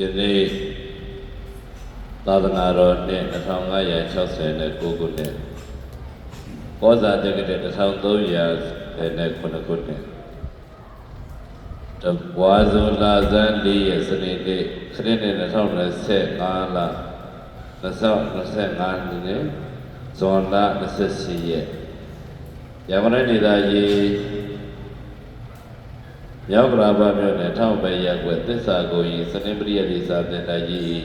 ယနေ့သာသနာတော်နှစ်2569ခုနှစ်ကောဇာတက္ကရာ1300ခုနှစ်တဘွာဇုလာဇန်၄ရက်စနေနေ့ခရစ်နှစ်2025လ2025နှစ်ဇွန်လ24ရက်ရမရနေသာရေ မြောက်ကရာဘမြို့နယ်ထောင်ပဲရက်ွယ်သစ္စာကိုကြီးစနေပရိယတိစာတင်တကြီး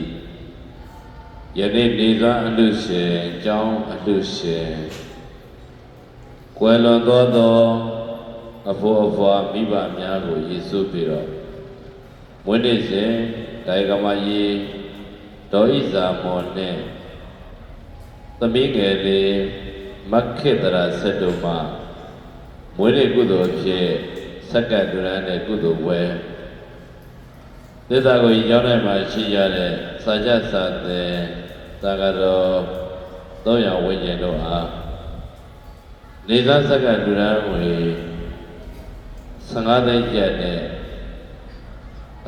ယနေ့နေသာအလူရှင်ကျောင်းအလူရှင်ကွယ်လွန်သောသောအဖို့အဖွာမိဘများကိုယေရှုပြီးတော့မွေးနေ့စဉ်ဒိုင်ကမကြီးဒေါ်ဣဇာမော်နဲ့သမီးငယ်လေးမခေတရာဆက်တို့မှမွေးနေ့ကုသိုလ်ဖြစ် စက္ကန့်ဒုရန်နဲ့ကုသိုလ်ပွဲသစ္စာကိုရောက်နိုင်မှာရှိရတဲ့စာကြစာတဲ့သာကတော်သုံးရဝိညာဉ်တို့အားနေသာစက္ကန့်ဒုရန်ဝေ15သိန်းကျပ်နဲ့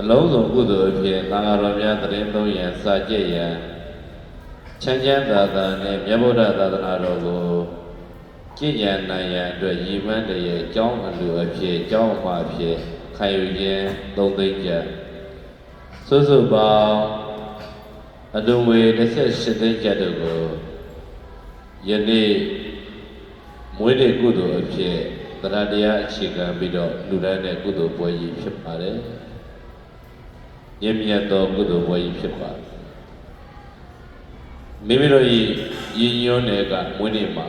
အလုံးစုံကုသိုလ်အဖြစ်သံဃာတော်များတရင်သုံးရန်စာကြည့်ရန်ချမ်းချမ်းသာသာနဲ့မြတ်ဗုဒ္ဓသာသနာတော်ကို ကြည်ညံနိုင်ရန်အတွက်ရည်မှန်းတည်းရဲ့အကြောင်းအလိုအဖြစ်အကြောင်းအမှားအဖြစ်ခံယူခြင်းသုံးသိန်းကျပ်စုစုပေါင်းအလုံးဝေ28သိန်းကျပ်တို့ကိုယနေ့မွေးနေ့ကုသိုလ်အဖြစ်တရားတရားအခြေခံပြီးတော့လူတိုင်းတဲ့ကုသိုလ်ပွဲကြီးဖြစ်ပါတယ်။မြင့်မြတ်သောကုသိုလ်ပွဲကြီးဖြစ်ပါတယ်။မိမိတို့ဤရည်ညွှန်းတဲ့ကမွေးနေ့မှာ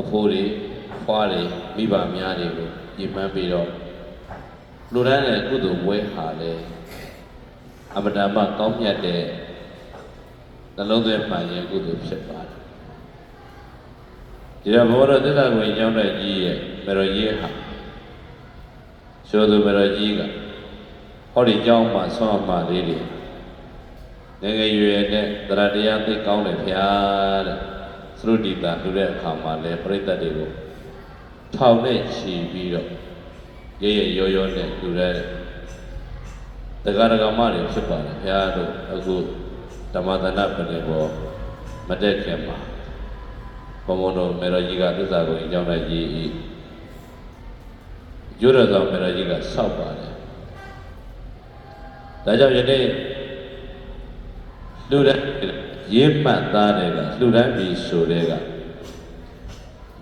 အဖိုးတွေဖွားတွေမိဘများတွေကိုညှိနှိုင်းပြီးတော့လူတိုင်းလည်းကုသိုလ်ပွဲဟာလည်းအမတန်မှကောင်းမြတ်တဲ့နှလုံးသွင်းမှန်ရင်ကုသိုလ်ဖြစ်ပါတယ်ဒီတော့ဘောရသစ္စာကိုညောင်းတဲ့ကြီးရဲ့မရောကြီးဟာရှိုးသူမရောကြီးကဟောဒီကြောင်းမှာဆောင်းမှာလေးတွေငငယ်ရွယ်နဲ့တရားတရားသိကောင်းတယ်ဗျာတဲ့ သရုတိတာလူတဲ့အခါမှာလဲပြိတ္တတွေကိုထောင်နဲ့ချီပြီးတော့ရဲရဲရောရောနဲ့လူတဲ့တရားဒဂမတွေဖြစ်ပါတယ်ဗျာတို့အခုဓမ္မသနာပရိဘောမတက်ခင်မှာဘုံဘုံတို့မေရကြီးကသစ္စာကိုအကြောင်းနဲ့ရေးဤကျွရသောမေရကြီးကဆောက်ပါတယ်ဒါကြောင့်ယနေ့လူတိုင်း ရေးမှတ်သားတယ်ကလူတိုင်းပြီဆိုတဲ့က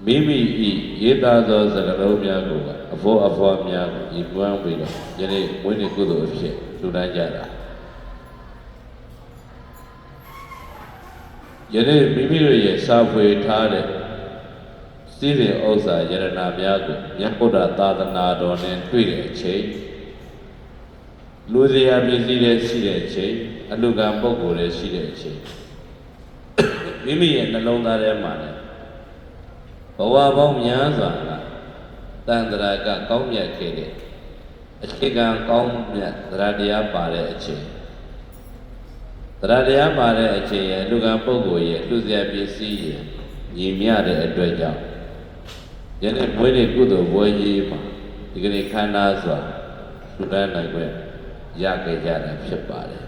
မိမိဤရေးသားသောစကားလုံးများကိုအဖို့အဖွားများကိုဤပွမ်းပြီးတော့ယနေ့မွေးနေ့ကုသိုလ်အဖြစ်လူတိုင်းကြတာယနေ့မိမိတို့ရဲ့စာဖွေထားတဲ့စီးတဲ့ဥစ္စာယရနာများကိုမြတ်ဗုဒ္ဓသာသနာတော်နဲ့တွေ့တဲ့အချိန်လူစရာပစ္စည်းတွေရှိတဲ့အချိန်အလူကံပုဂ္ဂိုလ်တွေရှိတဲ့အချိန် မိမိရဲ့နှလုံးသားထဲမှာလည်းဘဝပေါင်းများစွာကတန်ត្រာကကောင်းမြတ်ခဲ့တဲ့အခြေခံကောင်းမြတ်သရတရားပါတဲ့အချိန်တရားတရားပါတဲ့အချိန်ရဲ့လူကံပုဂ္ဂိုလ်ရဲ့လူစရာပစ္စည်းရဲ့ညီမျှတဲ့အတွက်ကြောင့်ယနေ့ဘွေးတွေကုသိုလ်ဘွေးကြီးမှာဒီကနေ့ခန္ဓာစွာလူတန်းနိုင်ခွင့်ရခဲ့ကြတာဖြစ်ပါတယ်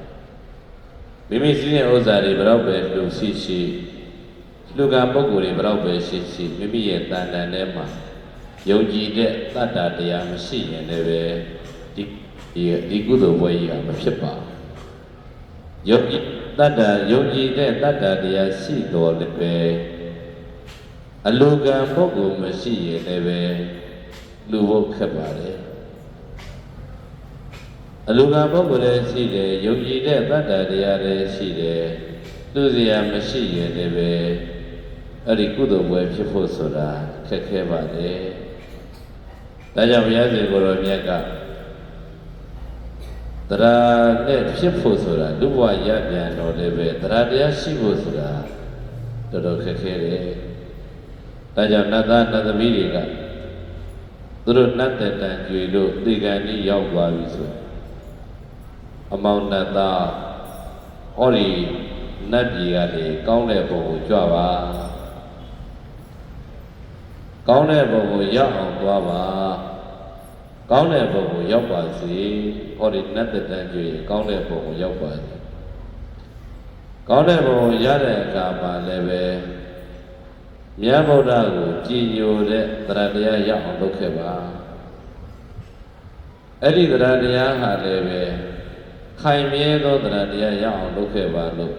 မိမိစီးတဲ့ဥစ္စာတွေဘယ်တော့ပဲလူရှိရှိ လူကံပုဂ္ဂိုလ်တွေဘယ်တော့ပဲရှိရှိမိမိရဲ့တန်တန်ထဲမှာယုံကြည်တဲ့တတ္တတရားမရှိရင်လည်းပဲဒီဒီဒီကုသိုလ်ဘွေးကြီးကမဖြစ်ပါဘူးယုံကြည်တတ္တယုံကြည်တဲ့တတ္တတရားရှိတော်လည်းပဲအလိုကံပုဂ္ဂိုလ်မရှိရင်လည်းပဲလူဖို့ခက်ပါတယ်အလိုကံပုဂ္ဂိုလ်လည်းရှိတယ်ယုံကြည်တဲ့တတ္တတရားလည်းရှိတယ်သူစရာမရှိရင်လည်းပဲ အဲ့ဒီကုသိုလ်ပွဲဖြစ်ဖို့ဆိုတာခက်ခဲပါတယ်ဒါကြောင့်ဘုရားရှင်ကိုယ်တော်မြတ်ကတရားနဲ့ဖြစ်ဖို့ဆိုတာလူဘဝရပြန်တော့လည်းပဲတရားတရားရှိဖို့ဆိုတာတော်တော်ခက်ခဲတယ်။ဒါကြောင့်နတ်သားနတ်သမီးတွေကသူတို့နတ်တဲ့တန်ကြွေလို့ဒီကံကြီးရောက်သွားပြီဆိုအမောင်နတ်သားဟောဒီနတ်ပြည်ကနေကောင်းတဲ့ဘုံကိုကြွပါ ကောင်းတဲ့ဘုံကိုရောက်အောင်သွားပါကောင်းတဲ့ဘုံကိုရောက်ပါစေဟောဒီနတ်တတန်ကြွေကောင်းတဲ့ဘုံကိုရောက်ပါစေကောင်းတဲ့ဘုံကိုရတဲ့အခါမှာလည်းပဲမြတ်ဗုဒ္ဓကိုကြည်ညိုတဲ့တရားတရားရအောင်လုပ်ခဲ့ပါအဲ့ဒီတရားတရားဟာလည်းပဲခိုင်မြဲသောတရားတရားရအောင်လုပ်ခဲ့ပါလို့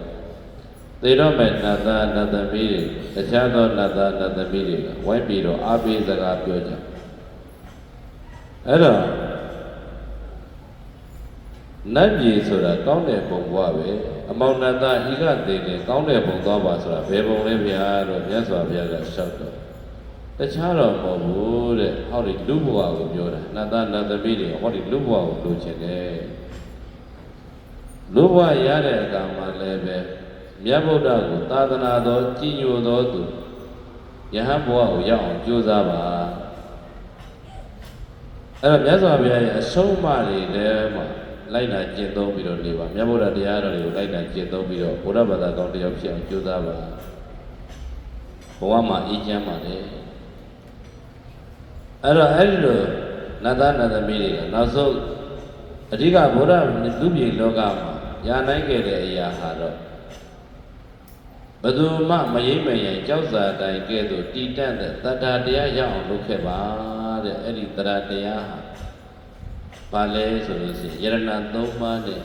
သေတော့မဲ့နတ်သားနတ်သမီးတွေတခြားသောနတ်သားနတ်သမီးတွေကဝိုင်းပြီးတော့အားပေးစကားပြောကြအဲ့တော့နတ်ပြည်ဆိုတာကောင်းတဲ့ပုံဘဝပဲအမောင်နတ်သားဤကသိတယ်ကောင်းတဲ့ပုံသွားပါဆိုတာဘယ်ပုံလဲဗျာလို့မြတ်စွာဘုရားကလျှောက်တော့တခြားတော့မဟုတ်ဘူးတဲ့ဟောဒီလူဘဝကိုပြောတာနတ်သားနတ်သမီးတွေဟောဒီလူဘဝကိုလိုချင်တယ်လူဘဝရတဲ့အခါမှာလည်းပဲ မြတ်ဗုဒ္ဓကိုသာသနာတော်ကြီးညိုတော်သူယဟန်ဘဝကိုရောက်အောင်ကြိုးစားပါအဲ့တော့မြတ်စွာဘုရားရဲ့အဆုံးအမတွေထဲမှာလိုက်နာကျင့်သုံးပြီးတော့နေပါမြတ်ဗုဒ္ဓတရားတော်တွေကိုလိုက်နာကျင့်သုံးပြီးတော့ဘုရားဘာသာကောင်းတရားဖြစ်အောင်ကြိုးစားပါဘဝမှာအေးချမ်းပါလေအဲ့တော့အဲ့ဒီလိုနတ်သားနတ်သမီးတွေကနောက်ဆုံးအဓိကဘုရားလူပြည်လောကမှာညာနိုင်ခဲ့တဲ့အရာဟာတော့ ဘယ်သူမှမရိမ့်မရင်ကြောက်စာတိုင်ကဲ့သို့တည်တတ်တဲ့တတ္တာတရားရအောင်လုပ်ခဲ့ပါတဲ့အဲ့ဒီတရားတရားဟာဘာလဲဆိုလို့ရှိရင်ယရဏသုံးပါးနဲ့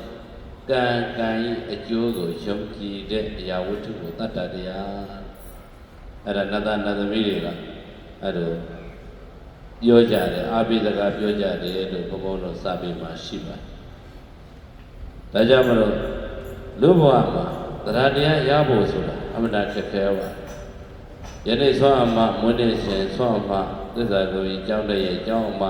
ကံကံဤအကျိုးကိုယုံကြည်တဲ့အရာဝတ္ထုကိုတတ္တတရားအဲ့ဒါနတ္တနတ်သမီးတွေကအဲ့လိုပြောကြတယ်အာဘိစကားပြောကြတယ်လို့ဘုံဘုံတို့စာပေမှာရှိပါတယ်ဒါကြောင့်မလို့လူဘဝမှာတရားတရားရဖို့ဆိုတာ အမှန်တရားခက်ခဲပါယနေ့ဆွမ်းအမမွန်းနေရှင်ဆွမ်းအမသစ္စာကိုကြီးကြောင်းတဲ့ရဲ့ကြောင်းအမ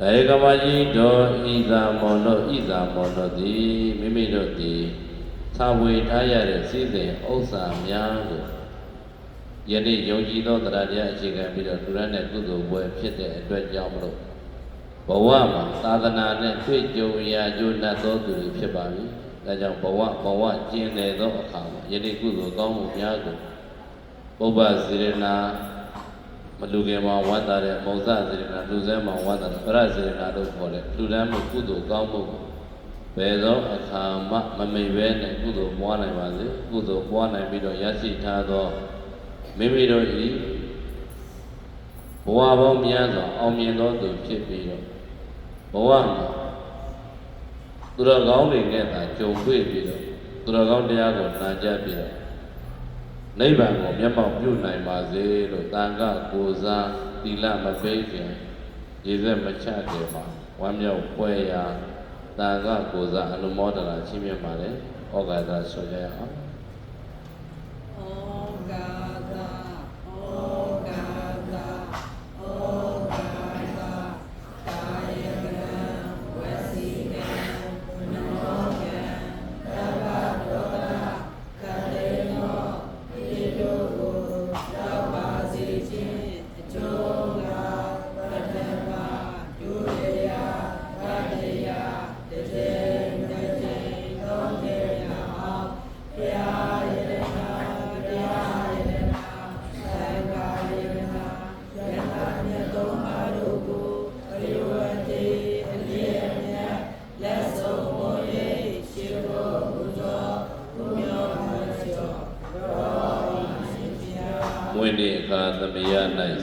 ဒါဧကမကြီးတော်ဤသာမောတို့ဤသာမောတို့သည်မိမိတို့သည်သာဝေထားရတဲ့စည်းစိမ်ဥစ္စာများကိုယနေ့ယုံကြည်သောတရားတရားအခြေခံပြီးတော့သူရနဲ့ကုသိုလ်ပွဲဖြစ်တဲ့အတွက်ကြောင့်မလို့ဘဝမှာသာသနာနဲ့တွေ့ကြုံရာကျိုးနှတ်သောသူတွေဖြစ်ပါပြီ။ ဒါကြောင့်ဘဝဘဝကျင်လည်သောအခါမှာယနေ့ကုသိုလ်ကောင်းမှုများကိုပုဗ္ဗစေရနာမလူငယ်မှာဝတ်တာတဲ့မௌဇစေရနာလူစဲမှာဝတ်တာတဲ့ပရစေရနာတို့ခေါ်တဲ့လူတန်းမှုကုသိုလ်ကောင်းမှုကိုဘယ်သောအခါမှမမိတ်ပဲနဲ့ကုသိုလ်ပွားနိုင်ပါစေကုသိုလ်ပွားနိုင်ပြီးတော့ရရှိထားသောမိမိတို့ဤဘဝပေါင်းများစွာအောင်မြင်သောသူဖြစ်ပြီးတော့ဘဝမှာ သူတော်ကောင်းတွေနဲ့သာကြုံတွေ့ပြီးတော့သူတော်ကောင်းတရားကိုနာကြားပြီးတော့နိဗ္ဗာန်ကိုမျက်မှောက်ပြုနိုင်ပါစေလို့တန်ခါကိုစားသီလမပိတ်ခင်ရေစက်မချခင်မှာဝမ်းမြောက်ပွဲရာတန်ခါကိုစားအနုမောဒနာချီးမြှင့်ပါတယ်ဩဃာသဆိုကြရအောင်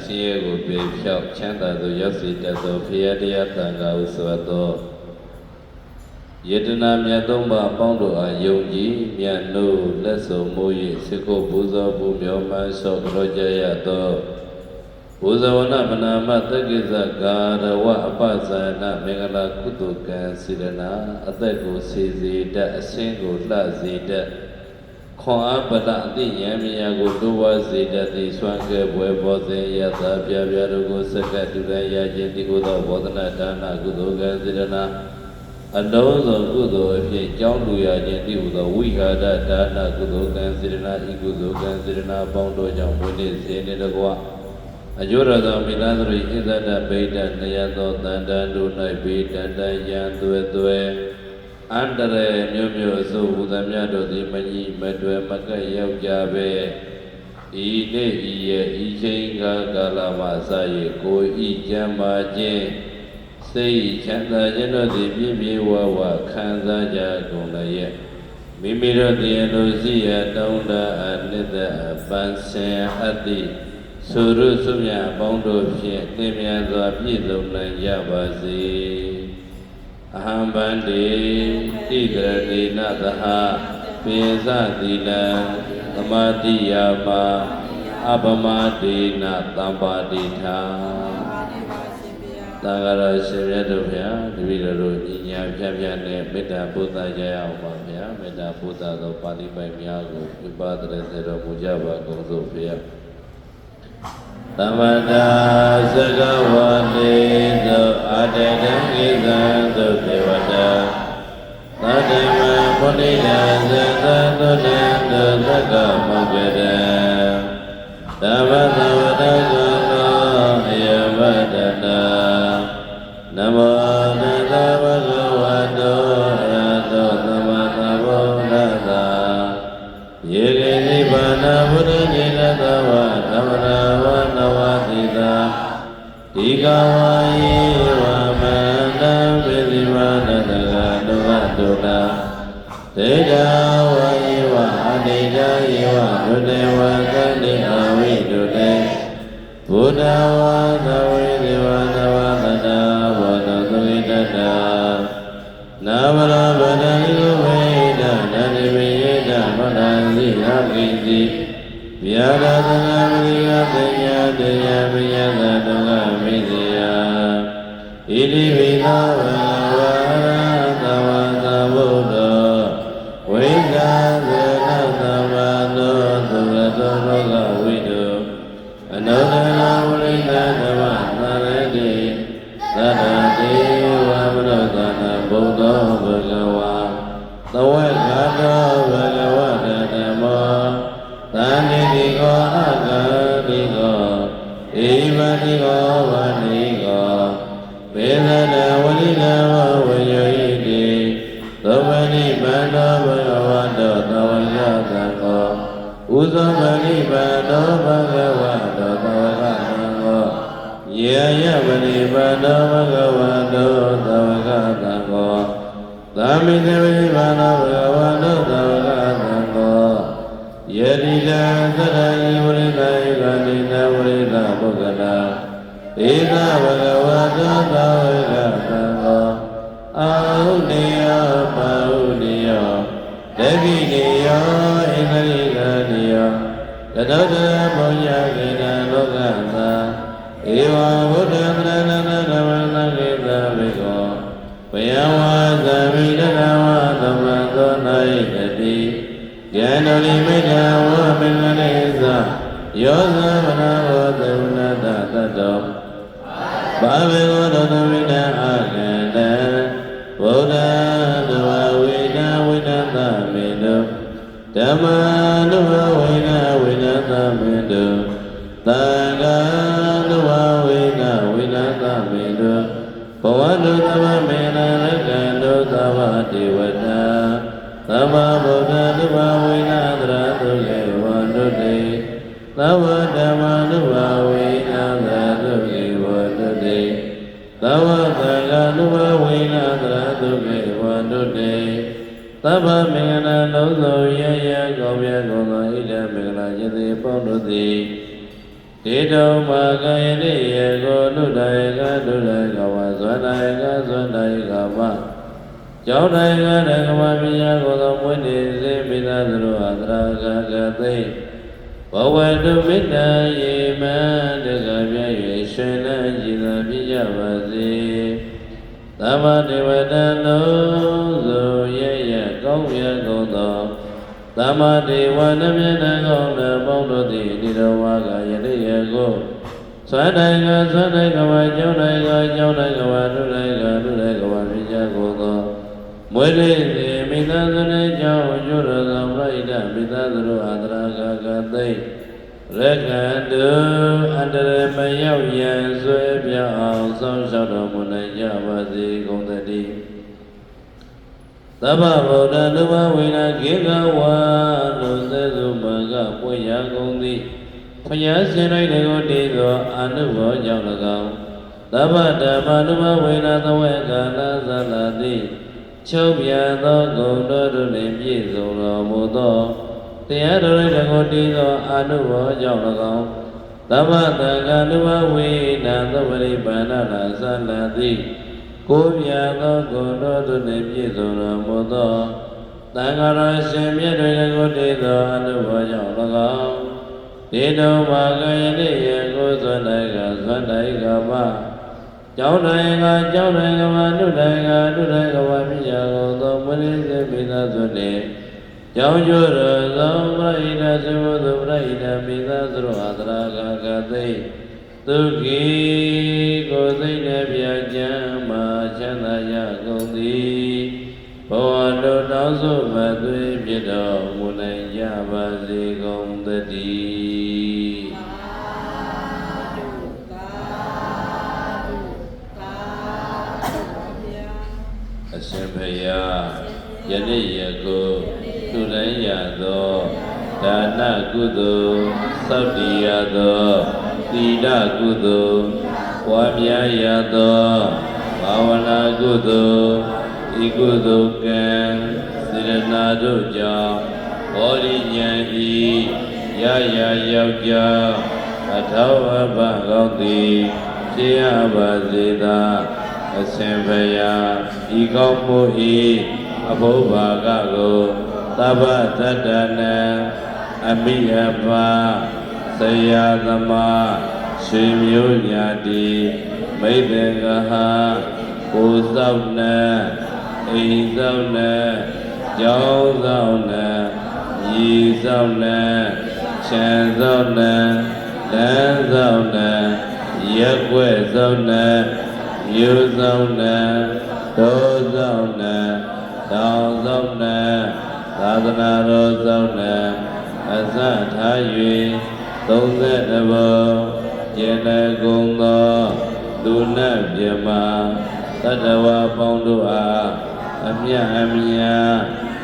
ဆင်းရဲကိုပေဖြောက်ချမ်းသာသို့ရောက်စေတတ်သောဖရာတရားတန်ခါဟုဆိုအပ်သောယေတနာမြတ်သုံးပါးအပေါင်းတို့အားယုံကြည်မြတ်နိုးလက်စုံမိုး၍စိတ်ကိုပူဇော်ပူမျောမှန်းဆော့ကြောကြရသောဘုဇဝနမနာမတက္ကိစ္စကာရဝအပဇာနမင်္ဂလာကုသိုလ်ကံစေရနာအသက်ကိုစေစေတတ်အစင်းကိုလှစေတတ် ခွန်အားပဒအတိယံမြာကိုတိုးဝါစေတတ်သည်ဆွမ်းကဲဘွယ်ဘောဇင်ယသာပြပြတို့ကိုစက္ကတူရရခြင်းတိကိုသောဘောဓနာဒါနကုသိုလ်ကံစေရနာအလုံးစုံကုသိုလ်အဖြစ်ကြောင်းလူရခြင်းတိဟုသောဝိဟာရဒါနကုသိုလ်ကံစေရနာဤကုသိုလ်ကံစေရနာပေါင်းတို့ကြောင့်ဝိနည်းစေနေတကွာအကျိုးရသောမိသားစု၏ဣဇဒဗိဒနယသောတန်တန်တို့၌ဘေးတန်တန်ယံသွဲသွဲ အန္တရယ်မျိုးမျိုးအစိုးဟူသမျှတို့သည်မကြီးမတွယ်မကက်ရောက်ကြပဲဤနေ့ဤရဲ့ဤချိန်ကာကာလမှစ၍ကိုဤကြံပါခြင်းစိတ်ချမ်းသာခြင်းတို့သည်ပြည့်ပြည့်ဝဝခံစားကြကုန်လည်းရဲ့မိမိတို့တရားလိုစီရတောင်းတအနှစ်သက်အပန်းစင်အတ္တိသုရုစုမြတ်အပေါင်းတို့ဖြင့်သင်မြတ်စွာပြည့်စုံနိုင်ကြပါစေ အဟံဗန္တိတိကရဏေနသဟပိသတိလံသမာတိယပါအပမဒေနသံပါတိထာပါတိပါရှင်ဗျာသာဂရရှင်မြတ်တို့ဗျာတပည့်တော်တို့ညီညာဖြတ်ဖြတ်နဲ့မေတ္တာပို့သကြရအောင်ပါဗျာမေတ္တာပို့သသောပါဠိပိုက်များကိုပြပါတရစေတော်မူကြပါကုန်စို့ဗျာ သမတာသကဝတိသောအတတံကိသံသုဒေဝတာသတ္တမဗုဒ္ဓနာသသသုတံသောသက္ကမောက္ကရံသဗ္ဗသဝတ္တကောအယဝတ္တနာနမောတတဗုဒ္ဓဝတ္တောအရဟတောသမ္မာသမ္ဗုဒ္ဓတ္တာယေကေနိဗ္ဗာနဗုဒ္ဓ ကဝါယေဝမန္တပိသိဝနတကဒုက္ခဒုတာဒေဒဝါယေဝအတေဒယေဝဒုတေဝသန္တိအဝိဒုတေဘုဒ္ဓဝါသဝေဒေဝသဝတတဘောဓသုိတတနာမရဗဒံလူဝေဒနတိဝေဒမနံသိနာကိတိဗျာဒသနာမရိယတညာတညာမယသတုကမိစေယဣ တိဝိ သာမိသေပရိပါတောဘဂဝတောသဝကသံဃောယေတိတံသရယိဝရိတယကတိနဝရိတပုဂ္ဂလာဧကဘဂဝတောသဝကသံဃောအာဟုတေယပါဟုတေယတပိနေယောဧကရိကနေယောတတောတမောညာကေနလောကသာဧဝဗုဒ္ဓံ ယန္တောလိမိတ္တဝမင်္ဂလေသယောသမနာဘောသေဝနာတတတောဘာဝေကောတောသမိတအာကန္တဗုဒ္ဓတဝဝေဒဝိနသမေတောဓမ္မာနုဘဝေနဝိနသမေတောသံဃာနုဘဝေနဝိနသမေတောဘဝတုသဗ္ဗမေနရကံတုသဗ္ဗတေဝတာ သမ္မာဗုဒ္ဓနုဘဝေနသရတုကေဝန္တုတေသဗ္ဗဓမ္မာနုဘဝေနသရတုကေဝန္တုတေသဗ္ဗသံဃာနုဘဝေနသရတုကေဝန္တုတေသဗ္ဗမင်္ဂလာလုံးစုံရရကောင်းမြတ်ကုန်သောဣဒံမင်္ဂလာယသိပေါင်းတို့သည်ဒေတောမာကယတိယေကိုနုတယေကနုတယေကဝဇဝတယေကဇဝတယေက မကျောင်းတိုင်းကတကမပညာကိုသောမွေးနေစေမိသားစုတို့အတရာကကသိဘဝတုမေတ္တာယေမံတကပြည့်၍ရှင်လန်းကြည်သာပြည့်ကြပါစေသမ္မာဒေဝတံလုံးစုံရရကောင်းမြတ်ကုန်သောသမ္မာဒေဝနမြတ်တန်ကောင်းတဲ့ပေါင်းတို့သည်ဒီတော်ဝါကယနေ့ရကိုသွမ်းတိုင်းကသွမ်းတိုင်းကဝကျောင်းတိုင်းကကျောင်းတိုင်းကဝဒုတိုင်းကဒုတိုင်းကဝပြည့်ကြကုန်သော မွေးလေးစီမိသားစုနဲ့ကြောင်းကျွရသောပြိဋ္ဌမိသားစုတို့အာသရာကကသိရကန္တုအန္တရမရောက်ရန်ဆွဲပြောင်းအောင်စောင့်ရှောက်တော်မူနိုင်ကြပါစေကုန်သတည်းသဗ္ဗဗုဒ္ဓလူဘဝိနာကေကဝါလို့သေသူမကပွင့်ရကုန်သည်ဖျားရှင်တို့ကိုတည်သောအာနုဘောကြောင့်၎င်းသဗ္ဗဓမ္မနုမဝေနသဝေကာလသလတိ ချုပ်ပြန်သောဂုဏ်တော်တို့နှင့်ပြည့်စုံတော်မူသောတရားတော်၌တကုတည်သောအာနုဘောကြောင့်၎င်းသမ္မတံဃာနုမဝေနသဝရိပါဏနာသလတိကိုးပြသောဂုဏ်တော်တို့နှင့်ပြည့်စုံတော်မူသောသံဃာတော်ရှင်မြတ်တွေတကုတည်သောအာနုဘောကြောင့်၎င်းဒေတုံမာကယတိယေကိုသွန္တကသွန္တကမ ကျောင်းတိုင်းကကျောင်းတိုင်းကမနုတိုင်းကနုတိုင်းကမမြညာကုန်သောမရိစေမိသားစုနှင့်ကျောင်းကျွရသောပရိဒသုဘုပရိဒမိသားစုတို့အာသရာကကသိသူခိကိုသိနေပြကြမ်းမှာချမ်းသာရကုန်သည်ဘဝတို့တောင်းစုမသွေးဖြစ်တော်မူနိုင်ကြပါစေကုန်သတည်း ယနေ့ယခုသူတိုင်းရသောဒါနကုသိုလ်သောက်တည်ရသောသီလကုသိုလ်ပွားများရသောဘာဝနာကုသိုလ်ဤကုသိုလ်ကံစေရနာတို့ကြောင့်ဘောရိညာဤရရယောက်ျားအထောက်အပံ့ကောင်းသည်ဖြစ်ရပါစေသာအရှင်ဘုရားဤကောင်းမှုဤ အဘုဘာကကိုသဗ္ဗတတ္တနံအမိယပါဆရာသမားရှင်မျိုးညာတိမိဘင်္ဂဟာကိုယ်သောက်နံအိမ်သောက်နံကျောင်းသောက်နံညီသောက်နံခြံသောက်နံလမ်းသောက်နံရက်ွက်သောက်နံမြို့ဆောင်နံတောဆောင်နံ တောင်ဆောင်နံသာသနာတော်ဆောင်နံအစထား၍32ဘောကျင်လကုံသောသူနတ်မြမတတဝါပေါင်းတို့အားအမြတ်အမြတ်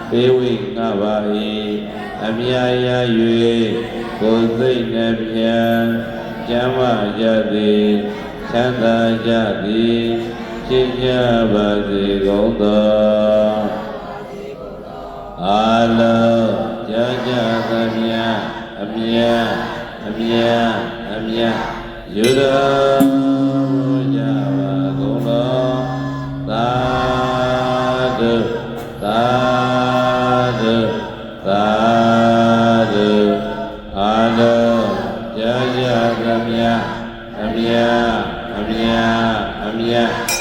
ပေးဝိငှပါ၏အမြတ်ရ၍ကိုယ်စိတ်နှပြကျမ်းမာကြသည်ချမ်းသာကြသည် ဖြစ်ကြပါစေကုန်သောအာလောကြာကြာသမျှအမြတ်အမြတ်အမြတ်ယူတော်ကြပါကုန်သောသာဓုသာဓုသာဓုအာလောကြာကြာသမျှအမြတ်အမြတ်အမြတ်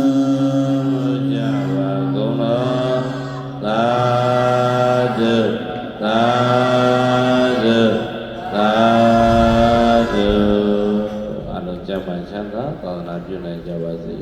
အလုံးကျမ်းမှချမ်းသာသာသနာပြုနိုင်ကြပါစေ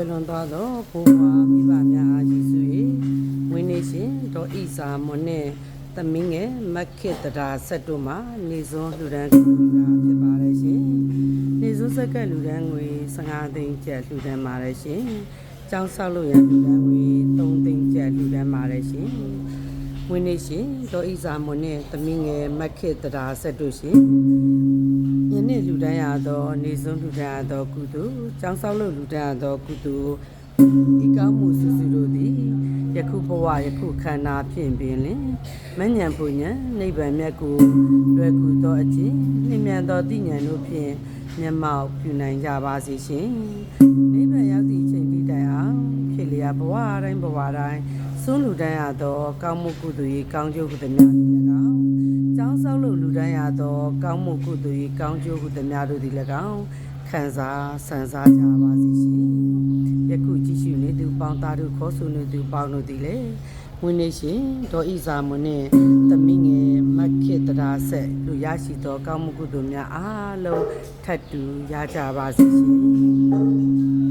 ယ်လွန်သွားသောဘိုးဘွားမိဘများအားရည်စု၍ဝင်းနေရှင်ဒေါ်ဣစာမွန်နှင့်သမင်းငယ်မက်ခေတ္တာဆက်တို့မှာနေစွန်းလူဒန်းလူတာဖြစ်ပါတယ်ရှင်နေစွန်းဆက်ကလူဒန်းငွေ15သိန်းကျပ်လူဒန်းပါတယ်ရှင်ကျောင်းဆောက်လို့ရလူဒန်းငွေ3သိန်းကျပ်လူဒန်းပါတယ်ရှင် ဝင်းနေရှင်ဒေါ်ဣဇာမွန်နဲ့သမင်းငယ်မက်ခေတ္တာဆက်တို့ရှင်ယနေ့လူဒန်းရသောနေစွန်းလူဒန်းရသောကုသိုလ်ကျောင်းဆောက်လို့လူဒန်းရသောကုသိုလ်ဒီကောင်းမှုစုစုတို့သည်ယခုဘဝယခုခန္ဓာဖြင့်ပင်လင်မဉ္ဇဉ်ပူဉ္ဇဉ်နိဗ္ဗာန်မြတ်ကိုလွယ်ကူသောအခြင်းနှိမ့်မြန်သောတိဉာဏ်တို့ဖြင့်မျက်မှောက်ပြုနိုင်ကြပါစေရှင်နိဗ္ဗာန်ရောက်သည့်အချိန်ဒီတိုင်အောင်ဖြစ်လျာဘဝတိုင်းဘဝတိုင်း စွန့်လူတန်းရသောကောင်းမှုကုသိုလ်၏ကောင်းကျိုးဟုသည်များသည်၎င်းကျောင်းဆောက်လို့လူတန်းရသောကောင်းမှုကုသိုလ်၏ကောင်းကျိုးဟုသည်များတို့သည်၎င်းခံစားဆန်စားကြပါစေရှင်ယခုကြည့်ရှုနေသူပေါင်းသားတို့ခေါ်ဆိုနေသူပေါင်းတို့သည်လေဝင်းနေရှင်ဒေါ်ဣဇာမွန်နဲ့သမီးငယ်မက်ခေတရာဆက်လူရရှိသောကောင်းမှုကုသိုလ်များအားလုံးထပ်တူရကြပါစေရှင်